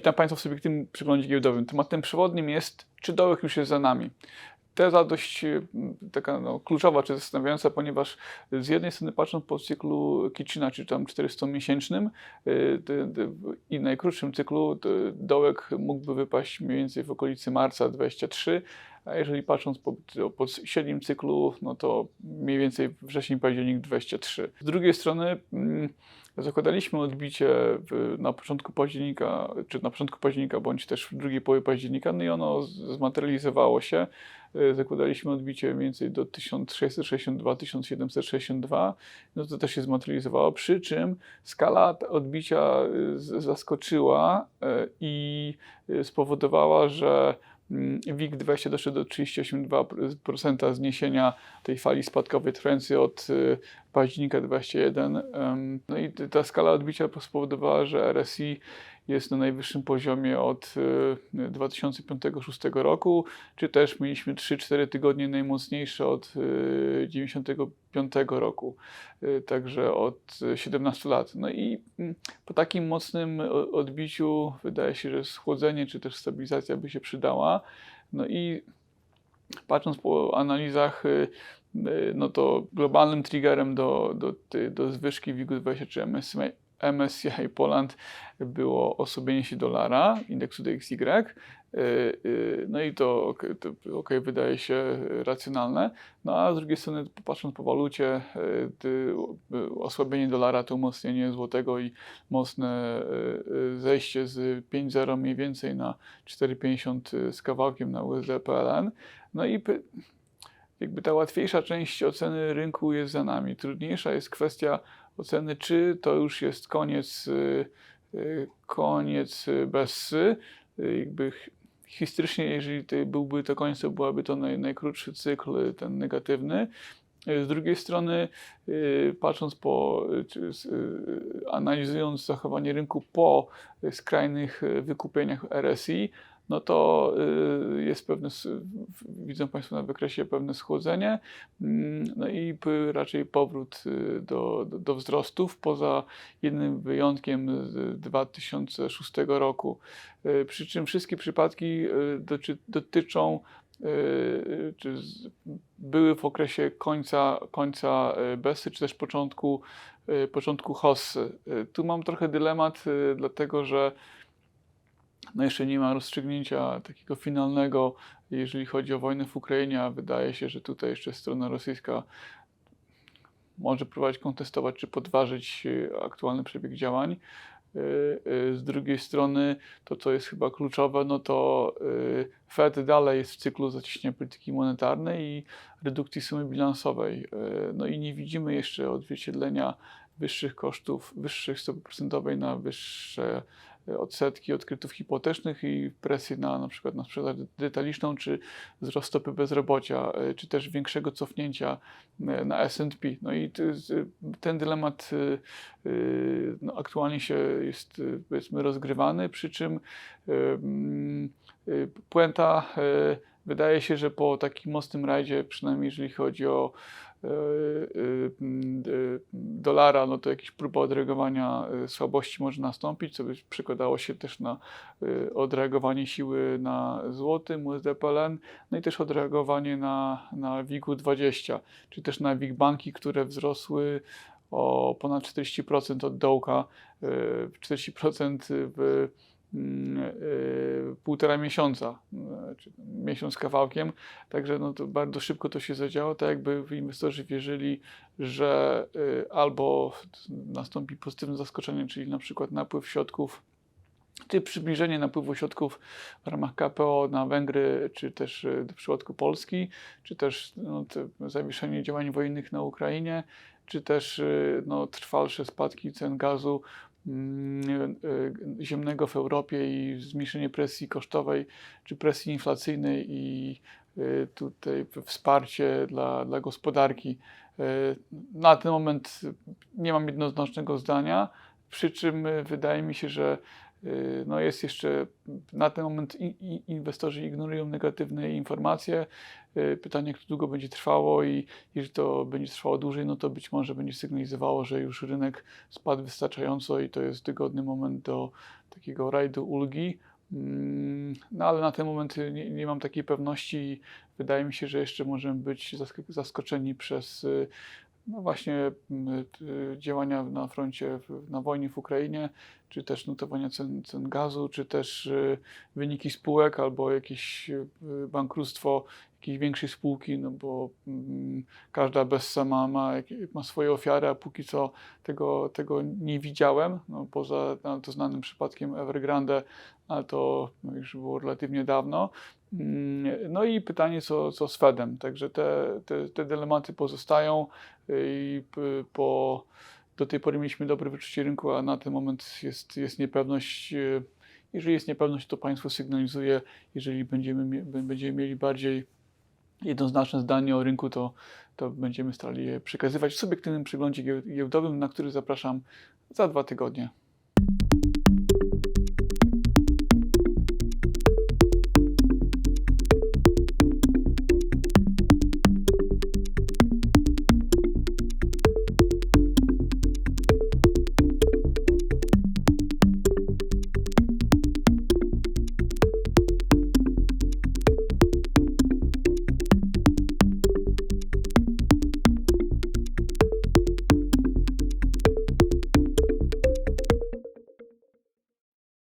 Witam Państwa w subiektywnym przeglądzie giełdowym. Tematem przewodnim jest, czy dołek już jest za nami. Teza dość y, taka no, kluczowa czy zastanawiająca, ponieważ z jednej strony patrząc po cyklu Kitchena, czy tam 400-miesięcznym y, i najkrótszym cyklu, dołek mógłby wypaść mniej więcej w okolicy marca 23, a jeżeli patrząc po, po średnim cyklu, no to mniej więcej wrzesień, październik 23. Z drugiej strony mm, zakładaliśmy odbicie w, na początku października, czy na początku października, bądź też w drugiej połowie października, no i ono zmaterializowało się. Y, zakładaliśmy odbicie mniej więcej do 1662-1762, no to też się zmaterializowało, przy czym skala odbicia y, zaskoczyła y, i spowodowała, że Mm, WIG20 doszedł do 38,2% zniesienia tej fali spadkowej trwającej od y, października 2021. No i ta skala odbicia spowodowała, że RSI jest na najwyższym poziomie od 2005-2006 y, roku, czy też mieliśmy 3-4 tygodnie najmocniejsze od 1995 y, roku, także od 17 lat. No i mm, po takim mocnym odbiciu wydaje się, że schłodzenie czy też stabilizacja by się przydała. No i patrząc po analizach, y, y, no to globalnym triggerem do, do, do zwyżki WIG-20 czy MSCI, Poland było osłabienie się dolara, indeksu DXY. Y, no i to, to ok, wydaje się racjonalne. No a z drugiej strony, patrząc po walucie, osłabienie dolara to umocnienie złotego i mocne zejście z 5,0 mniej więcej na 4,50 z kawałkiem na USD PLN. No i jakby ta łatwiejsza część oceny rynku jest za nami. Trudniejsza jest kwestia oceny, czy to już jest koniec, y, y, koniec. Y, jakby historycznie, jeżeli to byłby to koniec, to byłaby to naj, najkrótszy cykl, ten negatywny. Z drugiej strony, patrząc po, analizując zachowanie rynku po skrajnych wykupieniach RSI, no to y, jest pewne, widzą Państwo na wykresie pewne schłodzenie, mm, no i raczej powrót y, do, do, wzrostów, poza jednym wyjątkiem z 2006 roku. Y, przy czym wszystkie przypadki dotyczą czy były w okresie końca, końca Besy, czy też początku, początku Hossy. Tu mam trochę dylemat, dlatego że no jeszcze nie ma rozstrzygnięcia takiego finalnego, jeżeli chodzi o wojnę w Ukrainie, a wydaje się, że tutaj jeszcze strona rosyjska może próbować kontestować czy podważyć e, aktualny przebieg działań. E, e, z drugiej strony, to co jest chyba kluczowe, no to Fed dalej jest w cyklu zacieśnienia polityki monetarnej i redukcji sumy bilansowej. No i nie widzimy jeszcze odzwierciedlenia wyższych kosztów, wyższych stopy procentowej na wyższe odsetki od kredytów hipotecznych i presję na na przykład na sprzedaż detaliczną, czy wzrost stopy bezrobocia, e, czy też większego cofnięcia e, na S&P. No i ten dylemat e, no, aktualnie się jest powiedzmy rozgrywany, przy czym puenta wydaje się, że po takim mocnym rajdzie, przynajmniej jeżeli chodzi o E, e, dolara, no to jakieś próba odreagowania e, słabości może nastąpić, co by przekładało się też na odreagowanie siły na złotym, USD-PLN, no i też odreagowanie na, na WIG-u 20, czy też na WIG banki, które wzrosły o ponad 40% od dołka, 40% w półtora miesiąca, czy miesiąc kawałkiem, także no to bardzo szybko to się zadziało, tak jakby inwestorzy wierzyli, że e, albo nastąpi pozytywne zaskoczenie, czyli na przykład napływ środków czy przybliżenie napływu środków w ramach KPO na Węgry, czy też w przypadku Polski, czy też no, zawieszenie działań wojennych na Ukrainie, czy też no, trwalsze spadki cen gazu ziemnego w Europie i zmniejszenie presji kosztowej czy presji inflacyjnej i e, tutaj wsparcie dla, dla gospodarki. Na ten moment nie mam jednoznacznego zdania, przy czym wydaje mi się, że no jest jeszcze na ten moment inwestorzy ignorują negatywne informacje. Y, Pytanie, jak to długo będzie trwało i jeżeli to będzie trwało dłużej, no to być może będzie sygnalizowało, że już rynek spadł wystarczająco i to jest wygodny moment do takiego rajdu ulgi. Mm, No ale na ten moment nie, nie mam takiej pewności wydaje mi się, że jeszcze możemy być zask- zaskoczeni przez y, no właśnie mm, y, działania na froncie, na wojnie w Ukrainie, czy też notowania cen, cen gazu, czy też y, wyniki spółek albo jakieś y, bankructwo jakiejś większej spółki, no bo mm, każda bessa ma, ma, ma swoje ofiary, a póki co tego, tego nie widziałem, no poza no, to znanym przypadkiem Evergrande, ale to już było relatywnie dawno. Mm, No i pytanie, co, co z Fedem. Także te, te, te dylematy pozostają i p- po, do tej pory mieliśmy dobre wyczucie rynku, a na ten moment jest, jest niepewność. E, Jeżeli jest niepewność, to państwo sygnalizuje. Jeżeli będziemy, będziemy mieli bardziej jednoznaczne zdanie o rynku, to, to będziemy starali je przekazywać w subiektywnym przeglądzie gieł- giełdowym, na który zapraszam za dwa tygodnie.